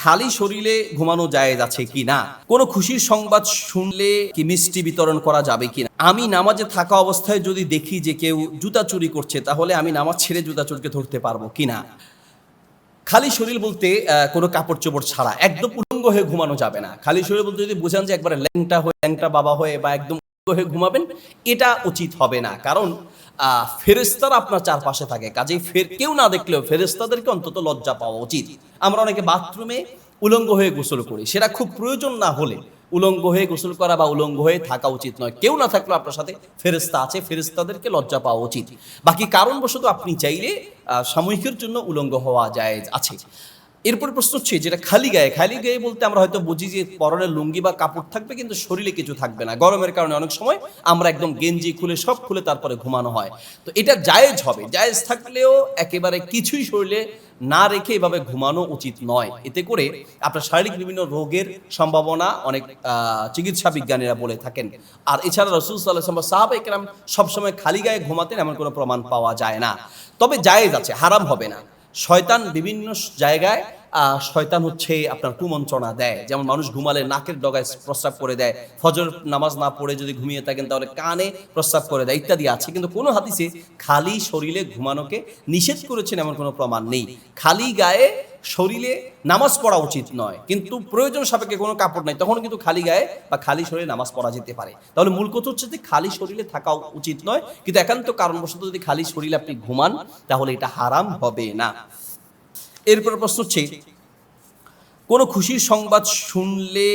খালি শরীরে ঘুমানো যায় আছে কি না? কোনো খুশির সংবাদ শুনলে কি মিষ্টি বিতরণ করা যাবে কি না? আমি নামাজে থাকা অবস্থায় যদি দেখি যে কেউ জুতা চুরি করছে, তাহলে আমি নামাজ ছেড়ে জুতা চোরকে ধরতে পারব কি না? খালি শরীর বলতে কোনো কাপড় চোপড় ছাড়া একদম উলঙ্গ হয়ে ঘুমানো যাবে না। খালি শরীর বলতে যদি বোঝান যে একবারে ল্যাংটা হয়ে, ল্যাংটা বাবা হয়ে বা একদম হয়ে ঘুমাবেন, এটা উচিত হবে না। কারণ আহ, ফেরেশতারা আপনার চারপাশে থাকে। কাজেই ফের কেউ না দেখলেও ফেরেস্তাদেরকে অন্তত লজ্জা পাওয়া উচিত। আমরা অনেকে বাথরুমে উলঙ্গ হয়ে গোসল করি। সেটা খুব প্রয়োজন না হলে উলঙ্গ হয়ে গোসল করা বা উলঙ্গ হয়ে থাকা উচিত নয়। কেউ না থাকলেও আপনার সাথে ফেরেস্তা আছে ফেরেস্তাদেরকে লজ্জা পাওয়া উচিত। বাকি কারণবশত আপনি চাইলে সাময়িকের জন্য উলঙ্গ হওয়া যায় আছে। এরপরে প্রশ্ন হচ্ছে যেটা খালি গায়ে খালি গায়ে বলতে আমরা হয়তো বুঝি যে পরনে লুঙ্গি বা কাপড় থাকবে কিন্তু শরীরে কিছু থাকবে না। গরমের কারণে অনেক সময় আমরা একদম গেঞ্জি খুলে সব খুলে তারপরে ঘুমানো হয়। তো এটা জায়েজ হবে। জায়েজ থাকলেও একেবারে কিছুই শরীরে না রেখে এভাবে ঘুমানো উচিত নয়। এতে করে আপনার শারীরিক বিভিন্ন রোগের সম্ভাবনা অনেক চিকিৎসা বিজ্ঞানীরা বলে থাকেন। আর এছাড়া রসুল সাল্লাহ সাহাব একরাম সবসময় খালি গায়ে ঘুমাতেন এমন কোনো প্রমাণ পাওয়া যায় না। তবে জায়েজ আছে, হারাম হবে না। শয়তান বিভিন্ন জায়গায় শয়তান হচ্ছে আপনার কুমন্ত্রণা দেয়। যেমন মানুষ ঘুমালে নাকের ডগায় প্রস্রাব করে দেয়। ফজর নামাজ না পড়ে যদি ঘুমিয়ে থাকেন, তাহলে কানে প্রস্রাব করে দেয়, ইত্যাদি আছে। কিন্তু কোনো হাদিসে খালি শরীরে ঘুমানোকে নিষেধ করেছেন এমন কোনো প্রমাণ নেই। খালি গায়ে শরীরে নামাজ পড়া উচিত নয়। কিন্তু প্রয়োজন সাপেক্ষে কোনো কাপড় নাই। তখন কিন্তু খালি গায়ে বা খালি শরীরে নামাজ পড়া যেতে পারে। তাহলে মূল কথা হচ্ছে যে খালি শরীরে থাকা উচিত নয়। কিন্তু একান্ত কারণবশত যদি খালি শরীরে আপনি ঘুমান, তাহলে এটা হারাম হবে না। এরপর প্রশ্ন হচ্ছে কোনো খুশির সংবাদ শুনলে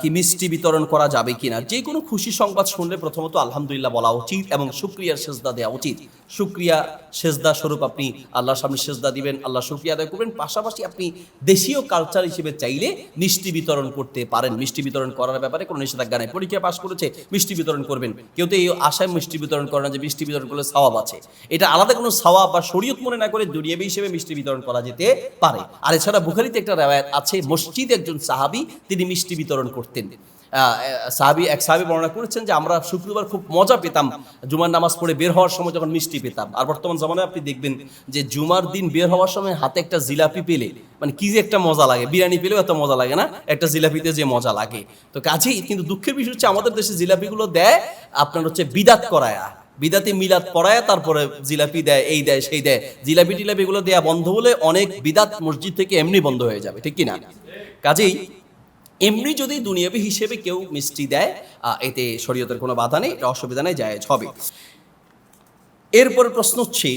কি মিষ্টি বিতরণ করা যাবে কিনা? যে কোনো খুশি সংবাদ শুনলে প্রথমত আলহামদুলিল্লাহ বলা উচিত এবং শুক্রিয়ার সেজদা দেওয়া উচিত। শুক্রিয়া সেজদা স্বরূপ আপনি আল্লাহর সামনে সেজদা দিবেন আল্লাহ শুক্রিয়া আদায় করবেন। পাশাপাশি আপনি দেশীয় কালচার হিসেবে চাইলে মিষ্টি বিতরণ করতে পারেন। মিষ্টি বিতরণ করার ব্যাপারে কোনো নিষেধাজ্ঞা নেই। পরীক্ষা পাশ করেছে, মিষ্টি বিতরণ করবেন। কেউ তো এই আশায় মিষ্টি বিতরণ করে না যে মিষ্টি বিতরণ করলে সওয়াব আছে। এটা আলাদা কোনো সওয়াব বা শরীয়ত মনে না করে দুনিয়াবি হিসেবে মিষ্টি বিতরণ করা যেতে পারে। আর এছাড়া বুখারিতে একটা রেওয়ায়ত আছে, মসজিদ একজন সাহাবি, তিনি মিষ্টি বিতরণ করতেন। সাহাবি, এক সাহাবি বর্ণনা করেছেন যে আমরা শুক্রবার খুব মজা পেতাম। জুমার নামাজ পড়ে বের হওয়ার সময় যখন মিষ্টি পেতাম। আর বর্তমান জমানায় আপনি দেখবেন যে জুমার দিন বের হওয়ার সময় হাতে একটা জিলাপি পেলে মানে কি যে একটা মজা লাগে। বিরিয়ানি পেলেও এত মজা লাগে না, একটা জিলাপিতে যে মজা লাগে। তো কাজেই কিন্তু দুঃখের বিষয় হচ্ছে আমাদের দেশে জিলাপিগুলো দেয়, আপনার হচ্ছে বিদাত করায়া। বিদাতে মিলাদ পড়ায়, তারপরে জিলাপি দেয়, এই দেয়, সেই দেয়। জিলাপি টিলাপি এগুলো দেয়া বন্ধ হলে অনেক বিদাত মসজিদ থেকে এমনি বন্ধ হয়ে যাবে, ঠিক কি না? কাজেই এমনি যদি দুনিয়াবি হিসেবে কেউ মিষ্টি দেয় এতে শরীয়তের কোনো বাধা নেই, এটা অসুবিধা নেই জায়েজ হবে। এরপর প্রশ্ন হচ্ছে,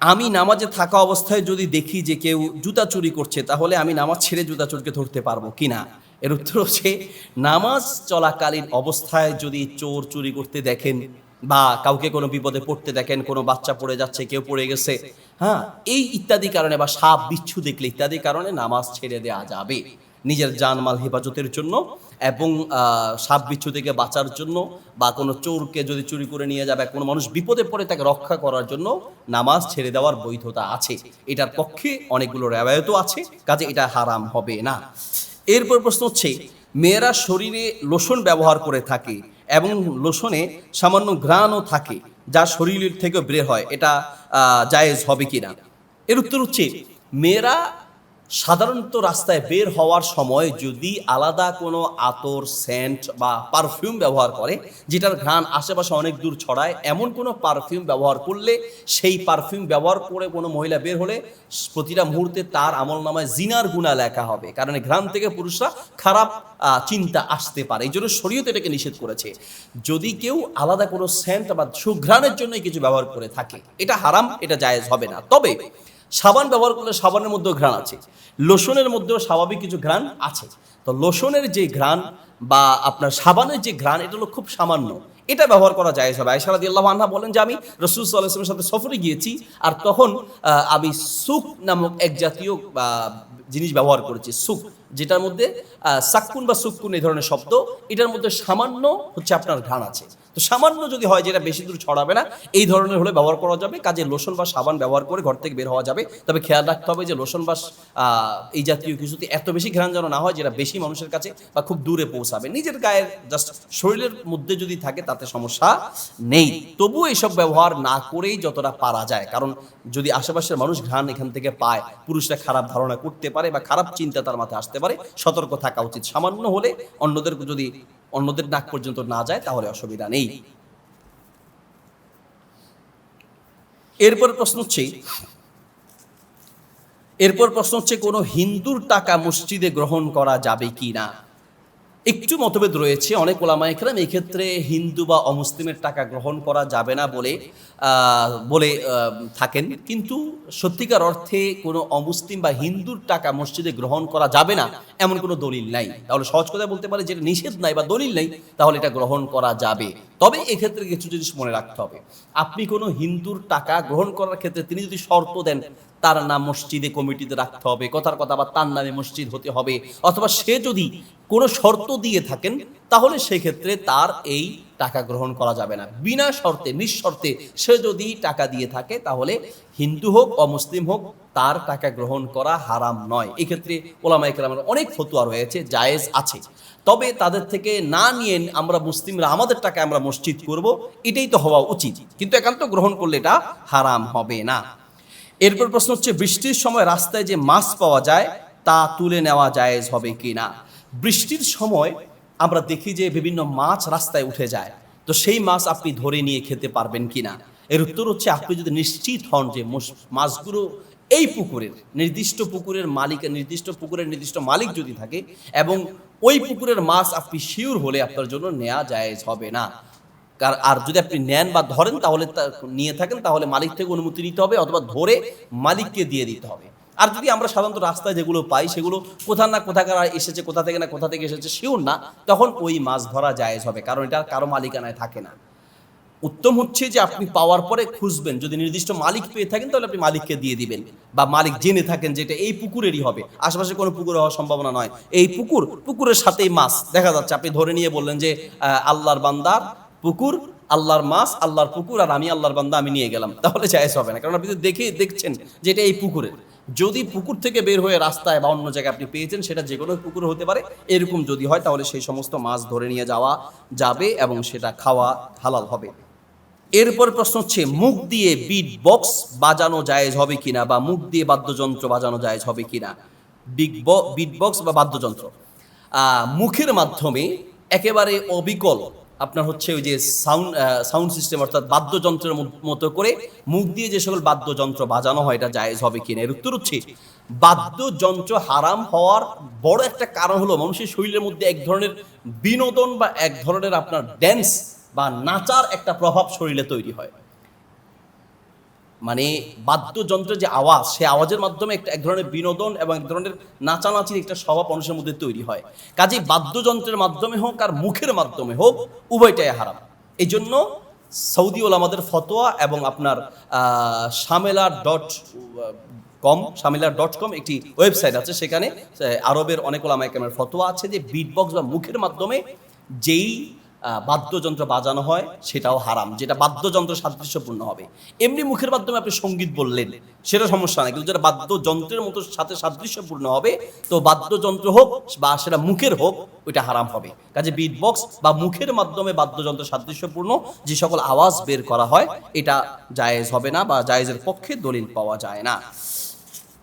আমি নামাজে থাকা অবস্থায় যদি দেখি যে কেউ জুতা চুরি করছে, তাহলে আমি নামাজ ছেড়ে জুতা চোরকে ধরতে পারব কিনা এর উত্তর হচ্ছে, নামাজ চলাকালীন অবস্থায় যদি চোর চুরি করতে দেখেন বা কাউকে কোনো বিপদে পড়তে দেখেন, কোনো বাচ্চা পড়ে যাচ্ছে, কেউ পড়ে গেছে হ্যাঁ এই ইত্যাদি কারণে বা সাপ, বিচ্ছু দেখলে ইত্যাদি কারণে নামাজ ছেড়ে দেওয়া যাবে। নিজের জানমাল হেফাজতের জন্য এবং সাপ বিচ্ছু থেকে বাঁচার জন্য বা কোনো চোরকে যদি চুরি করে নিয়ে যাবে, কোনো মানুষ বিপদে পড়ে তাকে রক্ষা করার জন্য নামাজ ছেড়ে দেওয়ার বৈধতা আছে। এটার পক্ষে অনেকগুলো রেওয়ায়তও আছে, কাজে এটা হারাম হবে না। এরপর প্রশ্ন হচ্ছে, মেয়েরা শরীরে লোশন ব্যবহার করে থাকে এবং লোশনে সামান্য ঘ্রাণও থাকে, যা শরীরের থেকে বের হয়, এটা জায়েজ হবে কিনা? এর উত্তর হচ্ছে, মেয়েরা সাধারণত রাস্তায় বের হওয়ার সময় যদি আলাদা কোনো আতর সেন্ট বা পারফিউম ব্যবহার করে, যেটার ঘ্রাণ আশেপাশে অনেক দূর ছড়ায়, এমন কোনো পারফিউম ব্যবহার করলে সেই পারফিউম ব্যবহার করে কোনো মহিলা বের হলে প্রতিটা মুহূর্তে তার আমল নামায় জিনার গুণা লেখা হবে। কারণ ঘ্রাণ থেকে পুরুষরা খারাপ চিন্তা আসতে পারে। এই জন্য শরীয়ত এটাকে নিষেধ করেছে। যদি কেউ আলাদা কোনো সেন্ট বা সুঘ্রাণের জন্য কিছু ব্যবহার করে থাকে, এটা হারাম, এটা জায়েজ হবে না। তবে সাবান ব্যবহার করলে সাবানের মধ্যেও ঘ্রাণ আছে। লোশনের মধ্যেও স্বাভাবিক কিছু ঘ্রাণ আছে। তো লোশনের যে ঘ্রাণ বা আপনার সাবানের যে ঘ্রাণ, এটা হলো খুব সামান্য। এটা ব্যবহার করা যায় হবে আয়সা রাদি আল্লাহ আনহা বলেন যে, আমি রসুল সাল্লাহামের সাথে সফরে গিয়েছি আর তখন আমি সুক নামক এক জাতীয় জিনিস ব্যবহার করেছি। সুক যেটার মধ্যে সাক্কুন বা সুক্কুন এই ধরনের শব্দ, এটার মধ্যে সামান্য হচ্ছে আপনার ঘ্রাণ আছে। তো সামান্য যদি হয় যেটা বেশি দূর ছড়াবে না, এই ধরনের হলে ব্যবহার করা যাবে। কাজে লোশন বা সাবান ব্যবহার করে ঘর থেকে বের হওয়া যাবে। তবে খেয়াল রাখতে হবে যে লোশন বা এই জাতীয় কিছুতে এত বেশি ঘ্রাণ যেন না হয় যেটা বেশি মানুষের কাছে বা খুব দূরে পৌঁছাবে। নিজের গায়ের জাস্ট শরীরের মধ্যে যদি থাকে তাতে সমস্যা নেই। তবুও এইসব ব্যবহার না করেই যতটা পারা যায়। কারণ যদি আশেপাশের মানুষ ঘ্রাণ এখান থেকে পায়, পুরুষরা খারাপ ধারণা করতে পারে বা খারাপ চিন্তা তার মাথায় আসতে পারে, সতর্ক থাকা উচিত। সামান্য হলে অন্যদের যদি অন্যদের নাক পর্যন্ত না যায়, তাহলে অসুবিধা নেই। এরপর প্রশ্ন হচ্ছে, এরপর প্রশ্ন হচ্ছে, কোনো হিন্দুর টাকা মসজিদে গ্রহণ করা যাবে কি না? একটু মতভেদ রয়েছে, অনেক ওলামা একরাম এই ক্ষেত্রে হিন্দু বা অমুসলিমের টাকা গ্রহণ করা যাবে না বলে বলে থাকেন। কিন্তু সত্যিকার অর্থে কোনো অমুসলিম বা হিন্দুর টাকা মসজিদে গ্রহণ করা যাবে না, এমন কোনো দলিল নাই। তাহলে সহজ কথা বলতে পারে যেটা নিষেধ নাই বা দলিল নাই, তাহলে এটা গ্রহণ করা যাবে। তবে এক্ষেত্রে কিছু জিনিস মনে রাখতে হবে। আপনি কোনো হিন্দুর টাকা গ্রহণ করার ক্ষেত্রে তিনি যদি শর্ত দেন, তার নাম মসজিদে কমিটিতে রাখতে হবে, কথার কথা বা তার নামে মসজিদ হতে হবে, অথবা সে যদি কোনো শর্ত দিয়ে থাকেন, তাহলে সেক্ষেত্রে তার এই টাকা গ্রহণ করা যাবে না। বিনা শর্তে, নিঃশর্তে সে যদি টাকা দিয়ে থাকে, তাহলে হিন্দু হোক অমুসলিম হোক, তার টাকা গ্রহণ করা হারাম নয়। এক্ষেত্রে ওলামা ইকরামের অনেক ফতুয়া রয়েছে, জায়েজ আছে। তবে তাদের থেকে না নিয়ে আমরা মুসলিমরা আমাদের টাকা আমরা মসজিদ করব, এটাই তো হওয়া উচিত। কিন্তু একান্ত গ্রহণ করলে এটা হারাম হবে না। এরপর প্রশ্ন হচ্ছে, বৃষ্টির সময় রাস্তায় যে মাছ পাওয়া যায়, তা তুলে নেওয়া জায়েজ হবে কি না বৃষ্টির সময় আমরা দেখি যে বিভিন্ন মাছ রাস্তায় উঠে যায়। তো সেই মাছ আপনি ধরে নিয়ে খেতে পারবেন কি না এর উত্তর হচ্ছে, আপনি যদি নিশ্চিত হন যে মাছগুলো এই পুকুরের, নির্দিষ্ট পুকুরের মালিকের, নির্দিষ্ট পুকুরের নির্দিষ্ট মালিক যদি থাকে এবং ওই পুকুরের মাছ আপনি শিওর হলে আপনার জন্য নেওয়া জায়েজ হবে না। কার- আর যদি আপনি নেন বা ধরেন তাহলে নিয়ে থাকেন, তাহলে মালিক থেকে অনুমতি নিতে হবে অথবা ধরে মালিককে দিয়ে দিতে হবে। আর যদি আমরা সাধারণত রাস্তায় যেগুলো পাই, সেগুলো কোথা না কোথাকার এসেছে, কোথা থেকে না কোথা থেকে এসেছে শিওর না, তখন ওই মাছ ধরা জায়েজ হবে, কারণ এটা কারও মালিকানায় থাকে না। উত্তম হচ্ছে যে আপনি পাওয়ার পরে খুঁজবেন, যদি নির্দিষ্ট মালিক পেয়ে থাকেন, তাহলে আপনি মালিককে দিয়ে দিবেন, বা মালিক জেনে থাকেন যে এটা এই পুকুরেরই হবে, আশেপাশে কোনো পুকুর হওয়ার সম্ভাবনা নয়। এই পুকুর, পুকুরের সাথেই মাছ, দেখা যাচ্ছে, আপনি ধরে নিয়ে বললেন যে আল্লাহর বান্দার পুকুর আল্লাহর মাছ, আল্লাহর পুকুর আর আমি আল্লাহর বান্দা, আমি নিয়ে গেলাম। তাহলে জায়েজ হবে না। কারণ আপনি দেখে দেখছেন যে এটা এই পুকুরের যদি পুকুর থেকে বের হয়ে রাস্তায় বা অন্য জায়গায় আপনি পেয়েছেন, সেটা যে কোনো পুকুর হতে পারে। এরকম যদি হয়, তাহলে সেই সমস্ত মাছ ধরে নিয়ে যাওয়া যাবে এবং সেটা খাওয়া হালাল হবে। এরপর প্রশ্ন হচ্ছে, মুখ দিয়ে বিট বক্স বাজানো জায়েজ হবে কিনা বা মুখ দিয়ে বাদ্যযন্ত্র বাজানো জায়েজ হবে কিনা? বিগ বিট বক্স বা বাদ্যযন্ত্র? মুখের মাধ্যমে একেবারে অবিকল আপনার হচ্ছে ওই যে সাউন্ড সাউন্ড সিস্টেম অর্থাৎ বাদ্যযন্ত্রের মতো করে মুখ দিয়ে যে সকল বাদ্যযন্ত্র বাজানো হয়, এটা জায়েজ হবে কিনা? এর উত্তর হচ্ছে, বাদ্যযন্ত্র হারাম হওয়ার বড় একটা কারণ হলো মানুষের শরীরের মধ্যে এক ধরনের বিনোদন বা এক ধরনের আপনার ড্যান্স বা নাচার একটা প্রভাব শরীরে তৈরি হয়। মানে বাদ্যযন্ত্রের যে আওয়াজ, সে আওয়াজের মাধ্যমে একটা এক ধরনের বিনোদন এবং এক ধরনের নাচানাচির একটা স্বভাব মানুষের মধ্যে তৈরি হয়। কাজেই বাদ্যযন্ত্রের মাধ্যমে হোক আর মুখের মাধ্যমে হোক, উভয়টাই হারাম। এই জন্য সৌদি ওলামাদের ফতোয়া এবং আপনার সামেলা dot com, Samila dot com একটি ওয়েবসাইট আছে সেখানে আরবের অনেক ওলামায় ওলামাইকামের ফতোয়া আছে যে বিটবক্স বা মুখের মাধ্যমে যেই বাদ্যযন্ত্র বাজানো হয়, সেটাও হারাম, যেটা বাদ্যযন্ত্র সাদৃশ্যপূর্ণ হবে। এমনি মুখের মাধ্যমে আপনি সংগীত বললেন, সেটা সমস্যা নাই, কিন্তু যেটা বাদ্যযন্ত্রের মতো সাথে সাদৃশ্যপূর্ণ হবে, তো বাদ্যযন্ত্র হোক বা সেটা মুখের হোক, ওইটা হারাম হবে। কাজে বিট বক্স বা মুখের মাধ্যমে বাদ্যযন্ত্র সাদৃশ্যপূর্ণ, যে সকল আওয়াজ বের করা হয়, এটা জায়েজ হবে না বা জায়েজের পক্ষে দলিল পাওয়া যায় না।